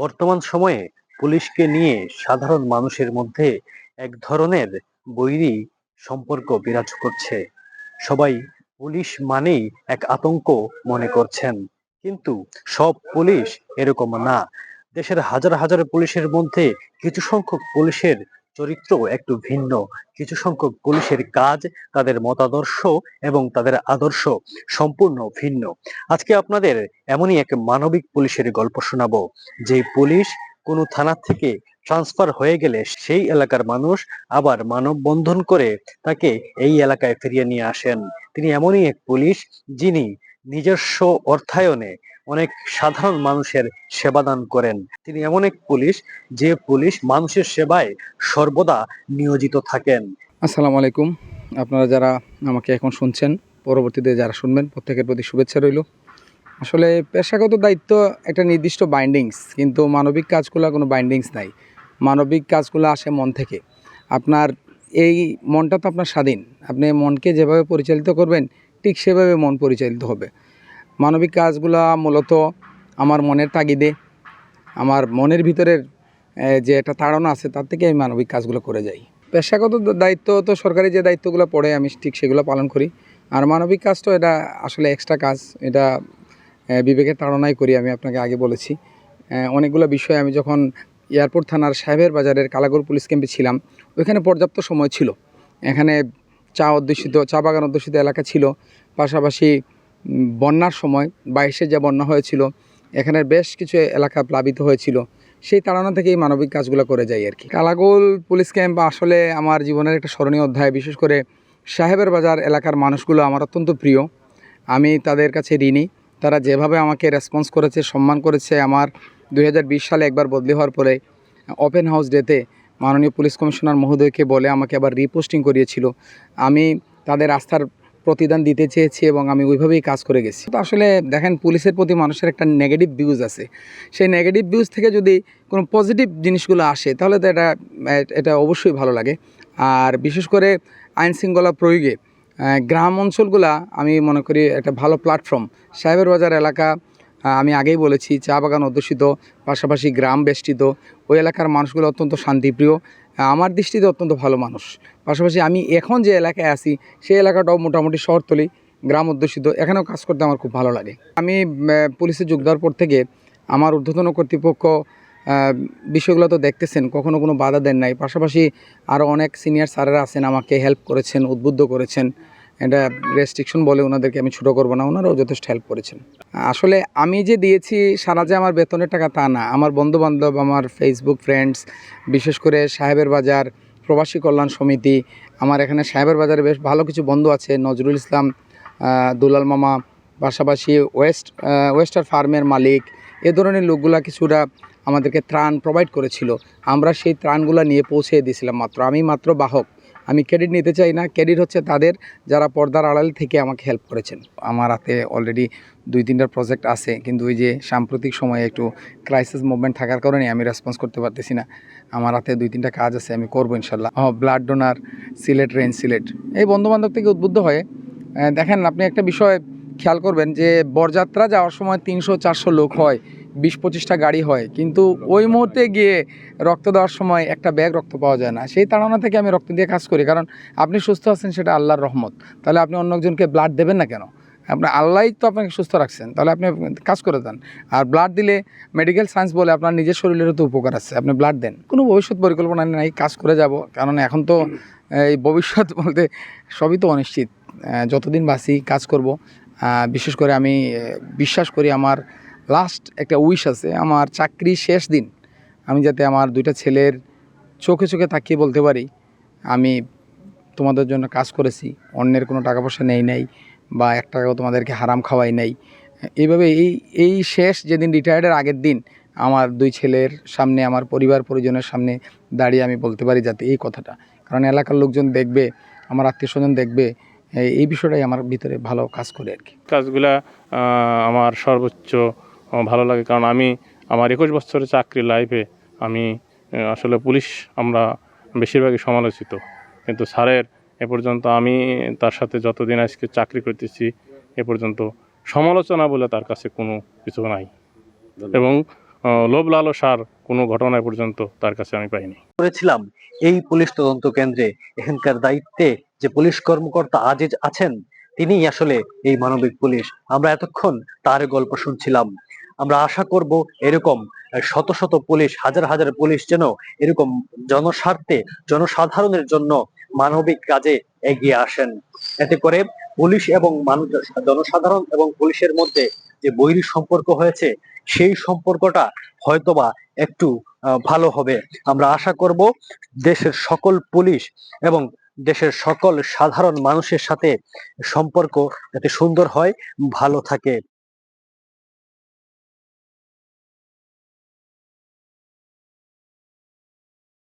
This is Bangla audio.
বর্তমান সময়ে পুলিশকে নিয়ে সাধারণ মানুষের মধ্যে এক ধরনের বৈরী সম্পর্ক বিরাজ করছে। সবাই পুলিশ মানেই এক আতঙ্ক মনে করছেন। কিন্তু সব পুলিশ এরকম না। দেশের হাজার হাজার পুলিশের মধ্যে কিছু সংখ্যক পুলিশের চরিত্র একটু ভিন্ন। কিছু সংখ্যক পুলিশের কাজ, তাদের মতাদর্শ এবং তাদের আদর্শ সম্পূর্ণ ভিন্ন। আজকে আপনাদের এমনই এক মানবিক পুলিশের গল্প শোনাবো। যে পুলিশ কোনো থানা থেকে ট্রান্সফার হয়ে গেলে সেই এলাকার মানুষ আবার মানববন্ধন করে তাকে এই এলাকায় ফিরিয়ে নিয়ে আসেন। তিনি এমনই এক পুলিশ যিনি নিজস্ব অর্থায়নে অনেক সাধারণ মানুষের সেবাদান করেন। তিনি এমন এক পুলিশ, যে পুলিশ মানুষের সেবায় সর্বদা নিয়োজিত থাকেন। আসসালামু আলাইকুম। আপনারা যারা আমাকে এখন শুনছেন, পরবর্তীতে যারা শুনবেন, প্রত্যেকের প্রতি শুভেচ্ছা রইল। আসলে পেশাগত দায়িত্ব একটা নির্দিষ্ট বাইন্ডিংস কিন্তু মানবিক কাজগুলো কোনো বাইন্ডিংস নাই। মানবিক কাজগুলো আসে মন থেকে। আপনার এই মনটা তো আপনার স্বাধীন। আপনি মনকে যেভাবে পরিচালিত করবেন, ঠিক সেভাবে মন পরিচালিত হবে। মানবিক কাজগুলো মূলত আমার মনের তাগিদে। আমার মনের ভিতরের যে একটা তাড়না আছে, তার থেকে আমি মানবিক কাজগুলো করে যাই। পেশাগত দায়িত্ব তো সরকারি যে দায়িত্বগুলো পড়ে, আমি ঠিক সেগুলো পালন করি। আর মানবিক কাজ তো এটা আসলে এক্সট্রা কাজ। এটা বিবেকের তাড়নাই করি, আমি আপনাকে আগে বলেছি। অনেকগুলো বিষয় আমি যখন এয়ারপোর্ট থানার সাহেবের বাজারের কালাগড় পুলিশ ক্যাম্পে ছিলাম, ওইখানে পর্যাপ্ত সময় ছিল। এখানে চা অধ্যুষিত, চা বাগান অধ্যুষিত এলাকা ছিল। পাশাপাশি বন্যার সময়, বাইশে যে বন্যা হয়েছিল, এখানের বেশ কিছু এলাকা প্লাবিত হয়েছিল। সেই তাড়না থেকেই মানবিক কাজগুলো করে যাই আর কি। কালাগোল পুলিশ ক্যাম্প আসলে আমার জীবনের একটা স্মরণীয় অধ্যায়। বিশেষ করে সাহেবের বাজার এলাকার মানুষগুলো আমার অত্যন্ত প্রিয়। আমি তাদের কাছে ঋণী। তারা যেভাবে আমাকে রেসপন্স করেছে, সম্মান করেছে, আমার দু হাজার বিশ সালে একবার বদলি হওয়ার পরে ওপেন হাউস ডেতে মাননীয় পুলিশ কমিশনার মহোদয়কে বলে আমাকে আবার রিপোস্টিং করিয়েছিল। আমি তাদের আস্থার প্রতিদান দিতে চেয়েছি এবং আমি ওইভাবেই কাজ করে গেছি। তো আসলে দেখেন, পুলিশের প্রতি মানুষের একটা নেগেটিভ ভিউজ আছে। সেই নেগেটিভ ভিউজ থেকে যদি কোনো পজিটিভ জিনিসগুলো আসে, তাহলে তো এটা এটা অবশ্যই ভালো লাগে। আর বিশেষ করে আইন শৃঙ্খলা প্রয়োগে গ্রাম অঞ্চলগুলা আমি মনে করি একটা ভালো প্ল্যাটফর্ম সাহেবের বাজার এলাকা আমি আগেই বলেছি, চা বাগান অধ্যুষিত, পাশাপাশি গ্রাম বেষ্টিত। ওই এলাকার মানুষগুলো অত্যন্ত শান্তিপ্রিয়। আমার দৃষ্টিতে অত্যন্ত ভালো মানুষ। পাশাপাশি আমি এখন যে এলাকায় আছি, সেই এলাকাটাও মোটামুটি শহরতলি, গ্রাম অধ্যুষিত। এখানেও কাজ করতে আমার খুব ভালো লাগে। আমি পুলিশে যোগ দেওয়ার পর থেকে আমার ঊর্ধ্বতন কর্তৃপক্ষ বিষয়গুলো তো দেখতেছেন, কখনো কোনো বাধা দেন নাই। পাশাপাশি আরও অনেক সিনিয়র স্যারেরা আছেন, আমাকে হেল্প করেছেন, উদ্বুদ্ধ করেছেন। এটা রেস্ট্রিকশন বলে ওনাদেরকে আমি ছোটো করব না, ওনারাও যথেষ্ট হেল্প করেছেন। আসলে আমি যে দিয়েছি, সারা যে আমার বেতনের টাকা তা না। আমার বন্ধুবান্ধব, আমার ফেসবুক ফ্রেন্ডস বিশেষ করে সাহেবের বাজার, প্রবাসী কল্যাণ সমিতি, আমার এখানে সাহেবের বাজারে বেশ ভালো কিছু বন্ধু আছে, নজরুল ইসলাম দুলাল মামা, পাশাপাশি ওয়েস্ট ওয়েস্টার ফার্মের মালিক, এ ধরনের লোকগুলা কিছুটা আমাদেরকে ত্রাণ প্রোভাইড করেছিল। আমরা সেই ত্রাণগুলো নিয়ে পৌঁছে দিয়েছিলাম মাত্র। আমি মাত্র বাহক। আমি ক্রেডিট নিতে চাই না। ক্রেডিট হচ্ছে তাদের যারা পর্দার আড়াল থেকে আমাকে হেল্প করেছেন। আমার হাতে অলরেডি দুই তিনটা প্রজেক্ট আছে, কিন্তু ওই যে সাম্প্রতিক সময়ে একটু ক্রাইসিস মুভমেন্ট থাকার কারণে আমি রেসপন্স করতে পারতেছি না। আমার হাতে দুই তিনটা কাজ আছে, আমি করব ইনশাল্লাহ। Blood donor Sylhet range Sylhet. এই বন্ধুবান্ধব থেকে উদ্বুদ্ধ হয়ে দেখেন আপনি একটা বিষয় খেয়াল করবেন যে বরযাত্রা যাওয়ার সময় তিনশো চারশো লোক হয়। বিশ পঁচিশটা গাড়ি হয় কিন্তু ওই মুহূর্তে গিয়ে রক্ত দেওয়ার সময় একটা ব্যাগ রক্ত পাওয়া যায় না। সেই তাড়না থেকে আমি রক্ত দিয়ে কাজ করি কারণ আপনি সুস্থ আছেন সেটা আল্লাহর রহমত। তাহলে আপনি অন্য একজনকে ব্লাড দেবেন না কেন? আপনার আল্লাহই তো আপনাকে সুস্থ রাখছেন তাহলে আপনি কাজ করে দেন। আর ব্লাড দিলে মেডিকেল সায়েন্স বলে আপনার নিজের শরীরেরও তো উপকার আছে আপনি ব্লাড দেন। কোনো ভবিষ্যৎ পরিকল্পনা নাই কাজ করে যাব। কারণ এখন তো এই ভবিষ্যৎ বলতে সবই তো অনিশ্চিত। যতদিন বাঁচি কাজ করব। বিশেষ করে আমি বিশ্বাস করি আমার লাস্ট একটা উইশ আছে, আমার চাকরি শেষ দিন, আমি যাতে আমার দুইটা ছেলের চোখে চোখে তাকিয়ে বলতে পারি, আমি তোমাদের জন্য কাজ করেছি, অন্যের কোনো টাকা পয়সা নেই নাই, বা এক টাকাও তোমাদেরকে হারাম খাওয়াই নাই। এইভাবে এই এই শেষ যেদিন রিটায়ার্ডের আগের দিন, আমার দুই ছেলের সামনে, আমার পরিবার পরিজনের সামনে দাঁড়িয়ে আমি বলতে পারি যাতে এই কথাটা। কারণ এলাকার লোকজন দেখবে, আমার আত্মীয় স্বজন দেখবে, এই- বিষয়টাই আমার ভিতরে ভালো কাজ করে আর কি। কাজগুলা আমার সর্বোচ্চ আহ, ভালো লাগে। কারণ আমি আমার একুশ বছরের চাকরি লাইফে আমি আসলে পুলিশ আমরা বেশিরভাগই সমালোচিত। কিন্তু স্যারের এ পর্যন্ত আমি তার সাথে যতদিন আজকে চাকরি করতেছি এ পর্যন্ত সমালোচনা বলে তার কাছে কোনো কিছু নাই। এবং লোভ লালসার কোনো ঘটনায় পর্যন্ত তার কাছে আমি পাইনি। করেছিলাম এই পুলিশ তদন্ত কেন্দ্রে। এখানকার দায়িত্বে যে পুলিশ কর্মকর্তা আজ আছেন তিনিই আসলে এই মানবিক পুলিশ। আমরা এতক্ষণ তার গল্প শুনছিলাম। আমরা আশা করব এরকম শত শত পুলিশ, হাজার হাজার পুলিশ যেন এরকম জনস্বার্থে, জনসাধারণের জন্য মানবিক কাজে এগিয়ে আসেন। এতে করে পুলিশ এবং মানুষ, জনসাধারণ এবং পুলিশের মধ্যে যে বৈরী সম্পর্ক হয়েছে, সেই সম্পর্কটা হয়তোবা একটু ভালো হবে। আমরা আশা করব দেশের সকল পুলিশ এবং দেশের সকল সাধারণ মানুষের সাথে সম্পর্ক যাতে সুন্দর হয়, ভালো থাকে।